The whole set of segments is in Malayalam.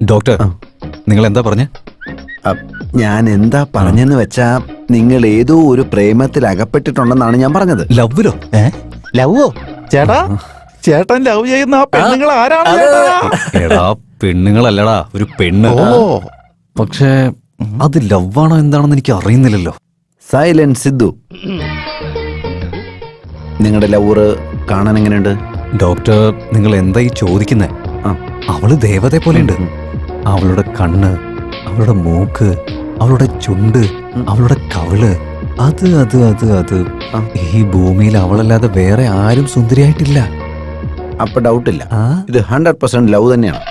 ഡോക്ടർ നിങ്ങൾ എന്താ പറഞ്ഞ? ഞാൻ എന്താ പറഞ്ഞെന്ന് വെച്ചാ നിങ്ങൾ ഏതോ ഒരു പ്രേമത്തിൽ അകപ്പെട്ടിട്ടുണ്ടെന്നാണ് ഞാൻ പറഞ്ഞത്. ലവിലോ ലവോ ചേട്ടാ ചേട്ടൻ ലവ് ചെയ്യുന്ന ആ പെണ്ണുങ്ങൾ ആരാണ്? എടാ പെണ്ണുങ്ങളല്ലടാ ഒരു പെണ്ണ്. ഓ. പക്ഷേ അത് ലവാണോ എന്താണെന്ന് എനിക്ക് അറിയുന്നില്ലല്ലോ. സൈലൻസ് സിദ്ധു. നിങ്ങളുടെ ലവറ് കാണാൻ എങ്ങനെയുണ്ട്? ഡോക്ടർ നിങ്ങൾ എന്തായി ഈ ചോദിക്കുന്നേ? ആ. അവൾ ദേവതയെ പോലെയുണ്ട്. അവളുടെ കണ്ണ് അവളുടെ മൂക്ക് അവളുടെ ചുണ്ട് അവളുടെ കവൾ. അത് അത് അത് അത് ഈ ഭൂമിയിൽ അവളല്ലാതെ വേറെ ആരും സുന്ദരിയായിട്ടില്ല. അപ്പൊ ഡൗട്ടില്ല. ഇല്ല ഇത് ഹൺഡ്രഡ് പെർസെന്റ് ലവ് തന്നെയാണ്.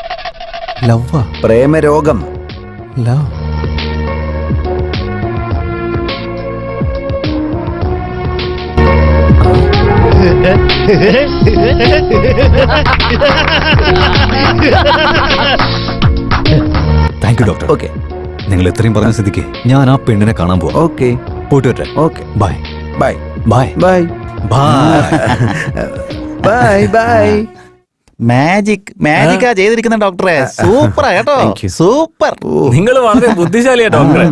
Love പ്രേമരോഗം. Love thank you doctor okay നിങ്ങൾ ഇത്രയും പറഞ്ഞ സ്ഥിതിക്ക് ഞാൻ ആ പെണ്ണിനെ കാണാൻ പോവാം. ഓക്കെ പോയിട്ട് വരട്ടെ. Okay bye bye bye bye bye bye bye magic മാജിക്കാ ചെയ്തിരിക്കുന്ന ഡോക്ടറെ സൂപ്പറാ കേട്ടോ. സൂപ്പർ നിങ്ങൾ വളരെ ബുദ്ധിശാലിയാ ഡോക്ടറെ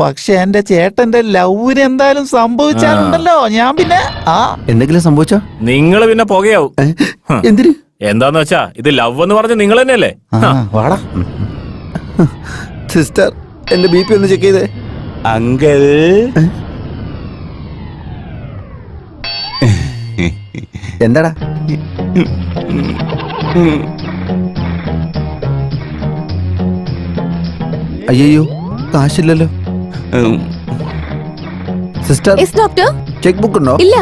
പക്ഷെ എന്റെ ചേട്ടന്റെ ലവിന് എന്തായാലും സംഭവിച്ചാലുണ്ടല്ലോ. ഞാൻ പിന്നെ ആ. എന്തെങ്കിലും സംഭവിച്ചോ? നിങ്ങൾ പിന്നെ പുകയാവും. എന്തിന്? എന്താന്ന് വെച്ചാ ഇത് ലവ് എന്ന് പറഞ്ഞ നിങ്ങൾ തന്നെയല്ലേ? വാടാ. സിസ്റ്റർ എന്റെ ബി പി ഒന്ന് ചെക്ക് ചെയ്തേ. അങ്കൽ എന്താടാ? അയ്യോ കാശില്ലല്ലോ. സിസ്റ്റർ ഡോക്ടർ ചെക്ക് ബുക്ക് ഉണ്ടോ? ഇല്ല.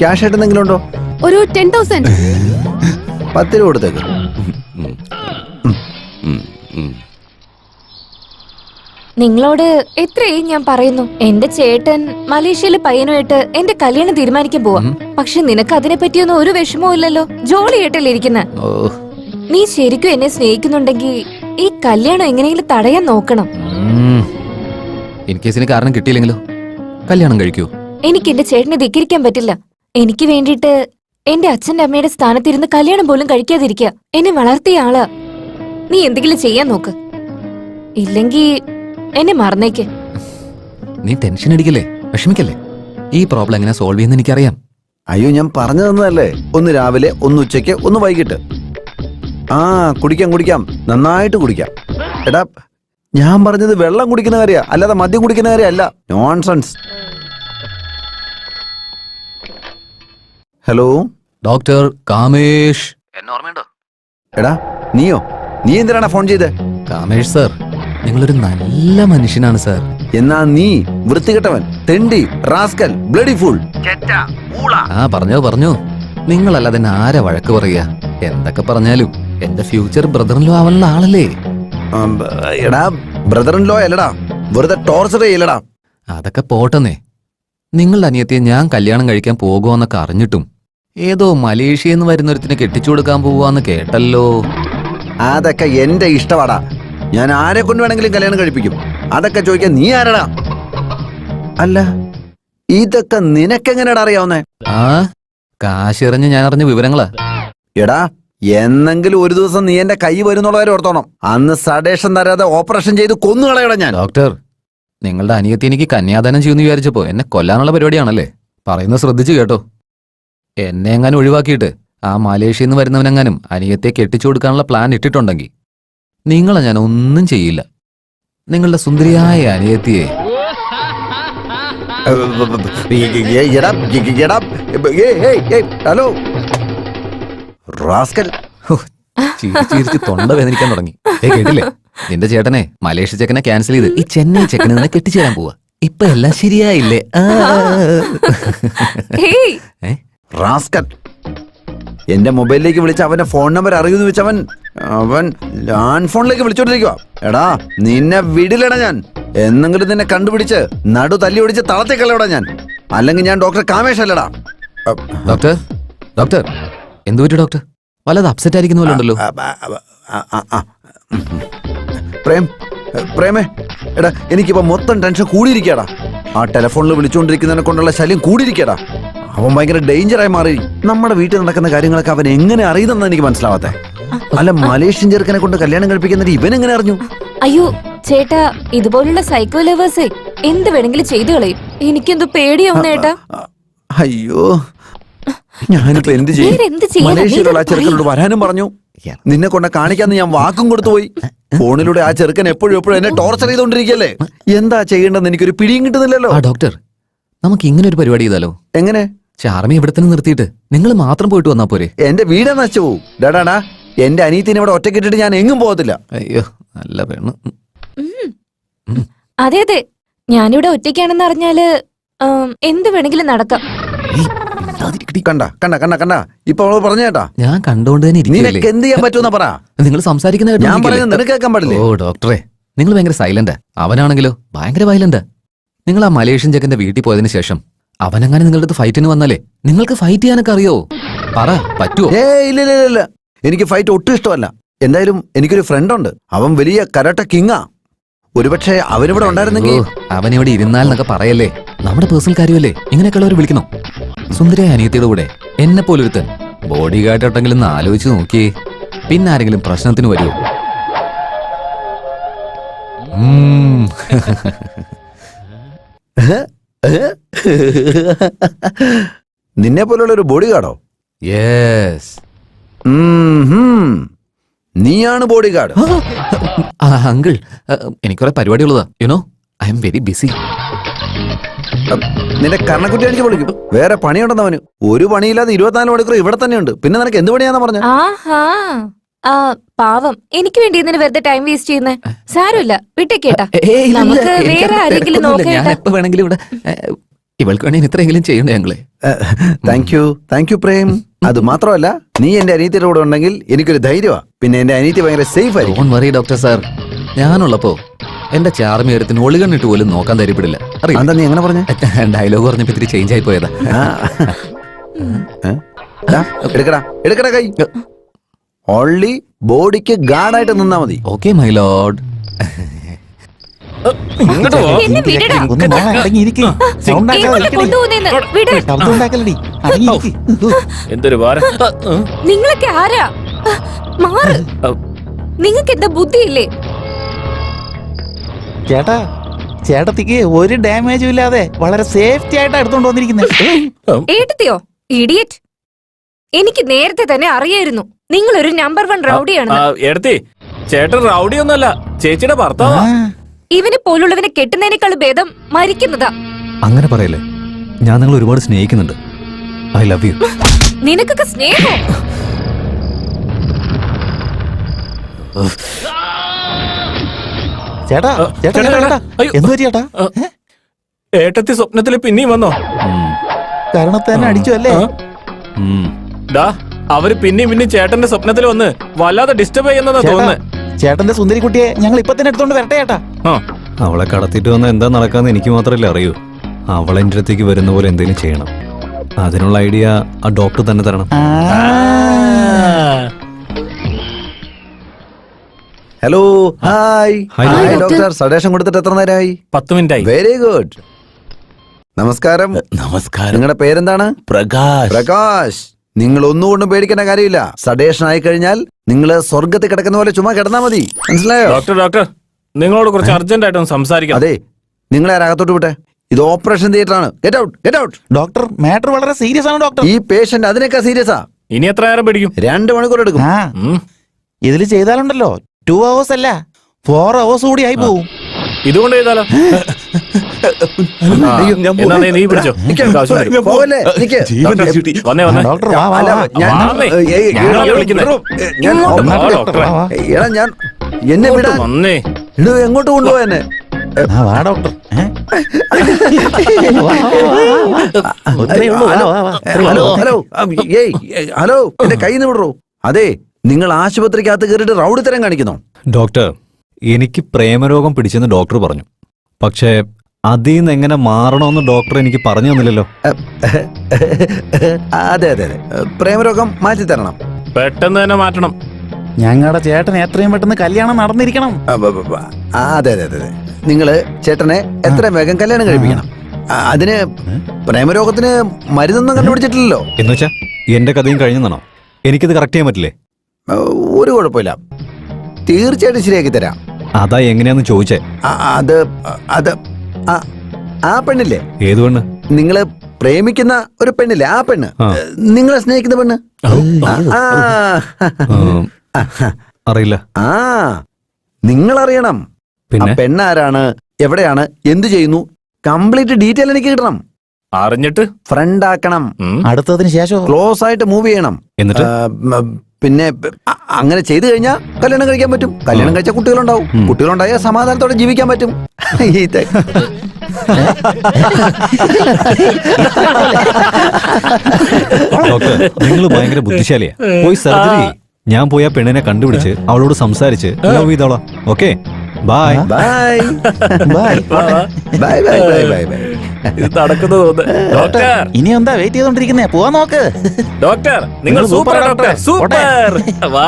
ക്യാഷ് ആയിട്ട് എന്തെങ്കിലും ഉണ്ടോ? ഒരു ടെൻ തൗസൻഡ്. പത്ത് രൂപ കൊടുത്തേക്ക്. നിങ്ങളോട് എത്രയും ഞാൻ പറയുന്നു. എന്റെ ചേട്ടൻ മലേഷ്യയിലെ പയ്യനുമായിട്ട് എന്റെ കല്യാണം തീരുമാനിക്കാൻ പോവാ. പക്ഷെ നിനക്ക് അതിനെ പറ്റിയൊന്നും ഒരു വിഷമവും ഇല്ലല്ലോ. ജോളിയായിട്ടല്ലേ ഇരിക്കുന്ന. നീ ശരിക്കും എന്നെ സ്നേഹിക്കുന്നുണ്ടെങ്കിൽ ഈ കല്യാണം എങ്ങനെയെങ്കിലും തടയാൻ നോക്കണം. ഇൻ കേസിന് കാരണം കിട്ടിയില്ലെങ്കിലോ? കല്യാണം കഴിക്കൂ. എനിക്ക് എന്റെ ചേട്ടനെ ധിക്കരിക്കാൻ പറ്റില്ല. എനിക്ക് വേണ്ടിട്ട് എന്റെ അച്ഛന്റെ അമ്മയുടെ സ്ഥാനത്തിരുന്ന് കല്യാണം പോലും കഴിക്കാതിരിക്കുക എന്നെ വളർത്തിയ ആളാ. നീ എന്തെങ്കിലും ചെയ്യാൻ നോക്ക്. ഇല്ലെങ്കി എന്നെ മറന്നേക്ക്. നീ ടെൻഷൻ അടിക്കല്ലേ? വിഷമിക്കല്ലേ? ഈ പ്രോബ്ലം എങ്ങനെ സോൾവ് ചെയ്യുന്ന എനിക്കറിയാം. അയ്യോ ഞാൻ പറഞ്ഞു തന്നതല്ലേ? ഒന്ന് രാവിലെ ഒന്ന് ഉച്ചയ്ക്ക് ഒന്ന് വൈകിട്ട്. ആ കുടിക്കാം കുടിക്കാം. നന്നായിട്ട് കുടിക്കാം. എടാ ഞാൻ പറഞ്ഞത് വെള്ളം കുടിക്കുന്ന കാര്യ. അല്ലാതെ മദ്യം കുടിക്കുന്ന കാര്യമല്ല നോൺസെൻസ് ഹലോ ഡോക്ടർ കാമേഷ്. എന്നെ ഓർമ്മയുണ്ടോ എടാ നീയോ? നീ എന്തിനാണ് ഫോൺ ചെയ്തേ? കാമേഷ് സർ നിങ്ങളൊരു നല്ല മനുഷ്യനാണ് സാർ എന്നാ നീ വൃത്തികെട്ടവൻ തെണ്ടി റാസ്കൽ ബ്ലഡി ഫുൾ. ആ പറഞ്ഞോ പറഞ്ഞോ. നിങ്ങളല്ലാതെ ആരെ ആരാ വഴക്ക് പറയുക എന്തൊക്കെ പറഞ്ഞാലും എന്റെ ഫ്യൂച്ചർ ബ്രദറിലോ ആവാനുള്ള ആളല്ലേ? എടാ ബ്രദർ ഇൻ ലോ അല്ലടാ. വെറുതെ ടോർച്ചർ ചെയ്യലടാ. അതൊക്കെ പോട്ടെന്നേ. നിങ്ങളുടെ അനിയത്തിയെ ഞാൻ കല്യാണം കഴിക്കാൻ പോകുമെന്നൊക്കെ അറിഞ്ഞിട്ടും ഏതോ മലേഷ്യയിൽ നിന്ന് വരുന്നൊരുത്തിന് കെട്ടിച്ചു കൊടുക്കാൻ പോവാന്ന് കേട്ടല്ലോ. അതൊക്കെ എന്റെ ഇഷ്ടമാടാ ഞാൻ ആരെ കൊണ്ട് വേണമെങ്കിലും കല്യാണം കഴിപ്പിക്കും? അതൊക്കെ ചോദിക്കാൻ നീ ആരടാ? അല്ല. ഇതൊക്കെ നിനക്കെങ്ങനെയാടാ അറിയാവുന്നേ? ആ കാശിറിഞ്ഞ് ഞാൻ അറിഞ്ഞ വിവരങ്ങളാ. എടാ എന്നെങ്കിലും ഒരു ദിവസം നീ എന്റെ കൈ വരുന്നുള്ളവരെ ഓർത്തോണം. അന്ന് സഡേഷൻ തരാതെ ഓപ്പറേഷൻ ചെയ്ത് കൊന്നു കളയടാ ഞാൻ. ഡോക്ടർ നിങ്ങളുടെ അനിയത്തി എനിക്ക് കന്യാദാനം ചെയ്യുമെന്ന് വിചാരിച്ചപ്പോ എന്നെ കൊല്ലാനുള്ള പരിപാടിയാണല്ലേ? പറയുന്നത് ശ്രദ്ധിച്ചു കേട്ടോ. എന്നെ എങ്ങാനും ഒഴിവാക്കിയിട്ട് ആ മലേഷ്യയിൽ നിന്ന് വരുന്നവനെങ്ങാനും അനിയത്തെ കെട്ടിച്ചു കൊടുക്കാനുള്ള പ്ലാൻ ഇട്ടിട്ടുണ്ടെങ്കിൽ നിങ്ങളെ ഞാൻ ഒന്നും ചെയ്യില്ല. നിങ്ങളുടെ സുന്ദരിയായ അനിയത്തിയെ. ഹലോ. റാസ്കൽ. ചിരിച്ച് തൊണ്ട വേദനിക്കാൻ തുടങ്ങി. ഏ കേട്ടില്ലേ? നിന്റെ ചേട്ടനെ മലേഷ്യ ചെക്കനെ ക്യാൻസൽ ചെയ്ത് ഈ ചെന്നൈ ചെക്കനെ നിന്നെ കെട്ടിച്ചേരാൻ പോവാ. ഇപ്പൊ എല്ലാം ശരിയായില്ലേ? റാസ്കൽ. എന്റെ മൊബൈലിലേക്ക് വിളിച്ച അവന്റെ ഫോൺ നമ്പർ അറിയുമെന്ന് വെച്ച് അവൻ ലാൻഡ് ഫോണിലേക്ക് വിളിച്ചോണ്ടിരിക്കുക എടാ നിന്നെ വിടില്ലടാ ഞാൻ. എന്നെങ്കിലും നിന്നെ കണ്ടുപിടിച്ച് നടു തല്ലി ഒടിച്ച് തളത്തേക്കല്ലടാ ഞാൻ. അല്ലെങ്കിൽ ഞാൻ ഡോക്ടർ കാമേഷ് അല്ലടാ ഡോക്ടർ ഡോക്ടർ എന്തു പറ്റി ഡോക്ടർ? വല്ലത് അപ്സെറ്റ് ആയിരിക്കുന്ന പോലെ ഉണ്ടല്ലോ. പ്രേം പ്രേമേ എടാ എനിക്കിപ്പോ മൊത്തം ടെൻഷൻ കൂടിയിരിക്കടാ ആ ടെലിഫോണിൽ വിളിച്ചുകൊണ്ടിരിക്കുന്നതിനെ കൊണ്ടുള്ള ശല്യം കൂടിയിരിക്കടാ അവൻ ഭയങ്കര ഡേഞ്ചറായി മാറി. നമ്മുടെ വീട്ടിൽ നടക്കുന്ന കാര്യങ്ങളൊക്കെ അവൻ എങ്ങനെ അറിയുന്നെന്ന് എനിക്ക് മനസ്സിലാവാത്തെ. അല്ല മലേഷ്യൻ ചെറുക്കനെ കൊണ്ട് കല്യാണം കഴിപ്പിക്കുന്നത് ഇവൻ എങ്ങനെ അറിഞ്ഞു? അയ്യോ ചേട്ടാ ഇതുപോലുള്ള സൈക്കോ ലവേഴ്സ് എന്ത് വേണമെങ്കിലും ചെയ്തു കളയും. എനിക്കെന്തോ പേടിയാവുന്ന ഏട്ടാ അയ്യോ. ഞാനിപ്പോ എന്ത് ചെയ്യും? മലേഷ്യയിലുള്ള ആ ചെറുക്കനോട് വരാനും പറഞ്ഞു. നിന്നെ കൊണ്ട കാണിക്കാന്ന് ഞാൻ വാക്കും കൊടുത്തു പോയി. ഫോണിലൂടെ ആ ചെറുക്കൻ എപ്പോഴും എപ്പോഴും എന്നെ ടോർച്ചർ ചെയ്തോണ്ടിരിക്കല്ലേ? എന്താ ചെയ്യേണ്ടെന്ന് എനിക്കൊരു പിടിയും കിട്ടുന്നില്ലല്ലോ. ആ ഡോക്ടർ നമുക്ക് ഇങ്ങനെ ഒരു പരിപാടി ചെയ്താലോ? എങ്ങനെ? ചാർമി ഇവിടെ തന്നെ നിർത്തിയിട്ട് നിങ്ങൾ മാത്രം പോയിട്ട് വന്നാ പോരെ. എന്റെ വീടാ നശിച്ചു പോവും. ഡാടാടാ എന്റെ അനീത്തിനെ ഇവിടെ ഒറ്റക്കിട്ടിട്ട് ഞാൻ എങ്ങും പോകത്തില്ല. അയ്യോ നല്ല പെണ്ണ്. അതെ അതെ. ഞാനിവിടെ ഒറ്റയ്ക്കാണെന്ന് അറിഞ്ഞാൽ എന്ത് വേണമെങ്കിലും നടക്കാം. ഏയ്, മിണ്ടാതിരിക്കടി. കണ്ട കണ്ട കണ്ട കണ്ട. ഇപ്പൊ അവൾ പറഞ്ഞ കേട്ടാ ഞാൻ കണ്ടോണ്ട് തന്നെ നിനക്ക് എന്ത് ചെയ്യാൻ പറ്റുമെന്നാ പറ. നിങ്ങൾ സംസാരിക്കുന്ന കേട്ട് ഞാൻ നിൽക്കില്ലേ? പറയുന്നത് നിനക്ക് കേൾക്കാൻ പാടില്ലേ? ഓ ഡോക്ടറെ നിങ്ങൾ ഭയങ്കര സൈലന്റ് അവനാണെങ്കിലോ? ഭയങ്കര വയലന്റ് നിങ്ങൾ ആ മലേഷ്യൻ ചെക്കന്റെ വീട്ടിൽ പോയതിനു ശേഷം അവനങ്ങനെ നിങ്ങളുടെ അടുത്ത് ഫൈറ്റിന് വന്നാലേ നിങ്ങൾക്ക് ഫൈറ്റ് ചെയ്യാനൊക്കെ അറിയോ? പറ പറ്റുമോ ഏ ഇല്ല ഇല്ല ഇല്ല, ഇല്ല. എനിക്ക് ഫൈറ്റ് ഒട്ടും ഇഷ്ടമല്ല. എന്തായാലും എനിക്കൊരു ഫ്രണ്ട് ഉണ്ട്. അവൻ വലിയ കരാട്ട കിങ്ങാ ഒരുപക്ഷെ അവനിവിടെ ഉണ്ടായിരുന്നെങ്കിൽ അവൻ ഇവിടെ ഇരുന്നാലെന്നൊക്കെ പറയല്ലേ? നമ്മുടെ പേഴ്സണൽ കാര്യമല്ലേ? ഇങ്ങനെയൊക്കെയുള്ളവർ വിളിക്കണോ? സുന്ദരിയായ അനിയത്തിയുടെ കൂടെ എന്നെ പോലൊരുത്തൻ ബോഡി ഗാർഡോട്ടെങ്കിലും ഒന്ന് ആലോചിച്ച് നോക്കിയേ. പിന്നെ ആരെങ്കിലും പ്രശ്നത്തിന് വരുമോ. നിന്നെ പോലുള്ള ഒരു ബോഡി ഗാർഡോ Yes. നീയാണ് ബോഡി ഗാർഡ് ആ അങ്കിൾ പരിപാടി പരിപാടിയുള്ളതാ you know I am very busy നിന്റെ കണ്ണക്കുട്ടി അടിച്ച് പൊളിക്കും. വേറെ പണിയുണ്ടെന്ന് അവന്. ഒരു പണിയില്ലാതെ ഇരുപത്തിനാല് മണിക്കൂർ ഇവിടെ തന്നെയുണ്ട്. പിന്നെ നിനക്ക് എന്ത് പണിയാന്നാ പറഞ്ഞ? ആഹാ. ആ പാവം. എനിക്ക് വേണ്ടി ഇതിന് വെറുതെ ടൈം വേസ്റ്റ് ചെയ്യുന്നേ. സാരമില്ല. വിട്ടേക്കേട്ടാ നമുക്ക് വേറെ ആരെങ്കിലും ഇവൾക്ക് വേണമെങ്കിൽ ഇത്രയെങ്കിലും ചെയ്യണ്ടേ ഞങ്ങളെ? Thank you thank you Prem. അത് മാത്രമല്ല നീ എന്റെ അനീതിയുടെ കൂടെ ഉണ്ടെങ്കിൽ എനിക്കൊരു ധൈര്യമാ പിന്നെ എന്റെ അനീതി ഭയങ്കര സേഫ് ആയി ഡോൺ വറി ഡോക്ടർ സാർ ഞാനുള്ളപ്പോ എന്റെ ചാർമിയരത്തിന് ഒളികണ്ണിട്ട് പോലും നോക്കാൻ തരപ്പെടില്ല അറിയാം? എന്താ നീ എങ്ങനെ പറഞ്ഞ? ഡയലോഗ് പറഞ്ഞപ്പോ ഇത്തിരി ചേഞ്ച് ആയി പോയതാ. എടുക്കടാ എടുക്കടാ കൈ. ഓൺലി ബോഡിക്ക് ഗാർഡായിട്ട് നിന്നാ മതി. ഓക്കെ മൈ ലോഡ് എന്നെ വിടടാ. എങ്ങോട്ട്. കൊണ്ടുപോകുന്നേന്ന്? വിട നിങ്ങളൊക്കെ ആരാ? മാറ്. നിങ്ങൾക്ക് എന്താ ബുദ്ധിയില്ലേ? ചേട്ടാ ചേട്ടത്തിക്ക് ഒരു ഡാമേജും ഇല്ലാതെ വളരെ സേഫ്റ്റി ആയിട്ടാ എടുത്തോണ്ട് വന്നിരിക്കുന്നത് ഏട്ടത്തിയോ? ഇഡിയറ്റ്. എനിക്ക് നേരത്തെ തന്നെ അറിയായിരുന്നു. നിങ്ങൾ ഒരു നമ്പർ വൺ ആ, എടുത്തി ചേട്ടൻ റൗഡി ഒന്നല്ല ചേച്ചിയുടെ ഭർത്താവാ. ഇവനെ പോലുള്ളവനെ കെട്ടുന്നതിനേക്കാൾ ഭേദം മരിക്കുന്നതാ. അങ്ങനെ പറയല്ലേ? ഞാൻ നിങ്ങൾ ഒരുപാട് സ്നേഹിക്കുന്നുണ്ട്. ഐ ലവ് യു നിനക്കൊക്കെ സ്നേഹം? ചേട്ടാ ചേട്ടാ ചേട്ടാ ചേട്ടാ അയ്യോ. എന്ത് പറ്റി ചേട്ടാ ഏട്ടത്തി സ്വപ്നത്തിൽ പിന്നെയും വന്നോ? കാരണത്തെ തന്നെ അടിച്ചു അല്ലേ? ആ? ഡാ അവർ പിന്നെയും പിന്നെയും ചേട്ടന്റെ സ്വപ്നത്തിൽ വന്ന് വല്ലാതെ ഡിസ്റ്റർബ് ചെയ്യുന്നതാ ചേട്ടാ തോന്നുന്നത് ചേട്ടന്റെ സുന്ദരി കുട്ടിയെ ഞങ്ങൾ ഇപ്പൊ തന്നെ എടുത്തോണ്ട് വരട്ടെ ചേട്ടാ. ആ. അവളെ കടത്തിട്ട് വന്ന എന്താ നടക്കാന്ന് എനിക്ക് മാത്രല്ലേ അറിയൂ. അവളെ എന്റെ അടുത്തേക്ക് വരുന്ന പോലെ എന്തെങ്കിലും ചെയ്യണം. അതിനുള്ള ഐഡിയ ആ ഡോക്ടർ തന്നെ തരണം. ഹലോ ഹായ് ഡോക്ടർ സഡേഷൻ കൊടുത്തിട്ട് എത്ര നേരമായി പത്ത് മിനിറ്റ് ആയി വെരി ഗുഡ് നമസ്കാരം. നമസ്കാരം. നിങ്ങളുടെ പേരെന്താണ്? പ്രകാശ്. പ്രകാശ്. നിങ്ങൾ ഒന്നുകൊണ്ടും പേടിക്കേണ്ട കാര്യമില്ല. സഡേഷൻ ആയി കഴിഞ്ഞാൽ നിങ്ങൾ സ്വർഗത്തിൽ കിടക്കുന്ന പോലെ ചുമ കിടന്നാ മതി. മനസ്സിലായോ? ഡോക്ടർ ഡോക്ടർ നിങ്ങളോട് കുറച്ച് അർജന്റ് ആയിട്ടൊന്ന് സംസാരിക്കണം അതെ നിങ്ങളെ അകത്തോട്ട് വിട്ടെ? ഇത് ഓപ്പറേഷൻ തിയേറ്റർ ആണ്. Get out get out doctor matter വളരെ സീരിയസ് ആണ് ഡോക്ടർ. ഈ പേഷ്യന്റ് അതിനൊക്കെ ആ. ഇനി എത്ര നേരം പിടിക്കും? രണ്ട് മണിക്കൂർ എടുക്കും. ഇതിൽ ചെയ്താലുണ്ടല്ലോ. ടു അവേഴ്സ് അല്ല. ഫോർ അവേഴ്സ് കൂടി ആയി പോവും. ഇതുകൊണ്ട് ചെയ്താലോ? എന്നാ നീ-. പിടിച്ചോ. ജീവൻ രക്ഷിച്ചു. വന്നേ വന്നേ ഡോക്ടർ വാ വാ അല്ല, വാ. ഞാൻ- വാന്നേ. ഏയ്, ഏയ്, ഞാനാ ഏയ്, വിളിക്കുന്നെ. ഏയ്, ഞാൻ- ഇങ്ങോട്ട് വാ, ഡോക്ടർ, ഡോക്ടറെ. വാ, വാ. എടാ ഞാൻ എന്നെ വിടാ വന്നേ ഇടൂ എങ്ങോട്ട് കൊണ്ടുപോവാ എന്നെ ആ, വാ ഡോക്ടർ ഏ? വാ, വാ, വാ, വാ. ഒത്തിരി ഉള്ളൂ. വാ, വാ, വാ. ഇത്രയേ ഹലോ ഹലോ ആ, ഏയ് ഏയ്, ഹലോ എന്റെ കയ്യിൽ നിന്ന് വിടറോ അതെ നിങ്ങൾ ആശുപത്രിക്കകത്ത് കയറിയിട്ട് റൗഡിത്തരം കാണിക്കുന്നു ഡോക്ടർ എനിക്ക് പ്രേമരോഗം പിടിച്ചെന്ന് ഡോക്ടർ പറഞ്ഞു പക്ഷേ അതിൽ നിന്ന് എങ്ങനെ മാറണമെന്ന് ഡോക്ടർ എനിക്ക് പറഞ്ഞു തന്നില്ലല്ലോ. അതെ അതെ അതെ. പ്രേമരോഗം മാറ്റി തരണം. പെട്ടെന്ന് തന്നെ മാറ്റണം. ഞങ്ങളുടെ ചേട്ടൻ എത്രയും പെട്ടെന്ന് കല്യാണം നടന്നിരിക്കണം. അതെ അതെ അതെ അതെ. നിങ്ങൾ ചേട്ടനെ എത്രയും വേഗം കല്യാണം കഴിപ്പിക്കണം. അതിന് പ്രേമരോഗത്തിന് മരുന്നൊന്നും കണ്ടുപിടിച്ചിട്ടില്ലല്ലോ. എന്ന് വെച്ചാ എന്റെ കഥയും കഴിഞ്ഞെന്നാണോ? എനിക്കിത് കറക്റ്റ് ചെയ്യാൻ പറ്റില്ലേ? ഒരു കുഴപ്പമില്ല. തീർച്ചയായിട്ടും ശരിയാക്കി തരാം. അതാ എങ്ങനെയാന്ന് ചോദിച്ചേ. അത് അത് ആ, പെണ്ണില്ലേ? ഏത് പെണ്ണ്? നിങ്ങൾ പ്രേമിക്കുന്ന ഒരു പെണ്ണില്ലേ? ആ പെണ്ണ്. നിങ്ങളെ സ്നേഹിക്കുന്ന പെണ്ണ്? ആ, അറിയില്ല. ആ നിങ്ങൾ അറിയണം ആ പിന്നെ പെണ്ണാരാണ് എവിടെയാണ് എന്തു ചെയ്യുന്നു? കംപ്ലീറ്റ് ഡീറ്റെയിൽ എനിക്ക് കിട്ടണം. അറിഞ്ഞിട്ട്? ഫ്രണ്ട് ആക്കണം അടുത്തതിന് ശേഷം? ക്ലോസ് ആയിട്ട് മൂവ് ചെയ്യണം. എന്നിട്ട്? പിന്നെ അങ്ങനെ ചെയ്തു കഴിഞ്ഞാൽ കല്യാണം കഴിക്കാൻ പറ്റും. കല്യാണം കഴിച്ചാൽ കുട്ടികളുണ്ടാവും. കുട്ടികളുണ്ടായാൽ സമാധാനത്തോടെ ജീവിക്കാൻ പറ്റും. ഈ നിങ്ങൾ ഭയങ്കര ബുദ്ധിശാലിയാ. പോയി സർജറി. ഞാൻ പോയി ആ പെണ്ണിനെ കണ്ടുപിടിച്ച് അവളോട് സംസാരിച്ച് ലവ് ചെയ്തോളാം. Okay? Bye bye. Bye. Bye bye bye bye bye. ഇത് ഡോക്ടർ ഇനി എന്താ വെയിറ്റ് ചെയ്തോണ്ടിരിക്കുന്നേ? പോവാൻ നോക്ക്. ഡോക്ടർ നിങ്ങൾ സൂപ്പർ ഡോക്ടർ ഡോക്ടർ. സൂപ്പർ. വാ.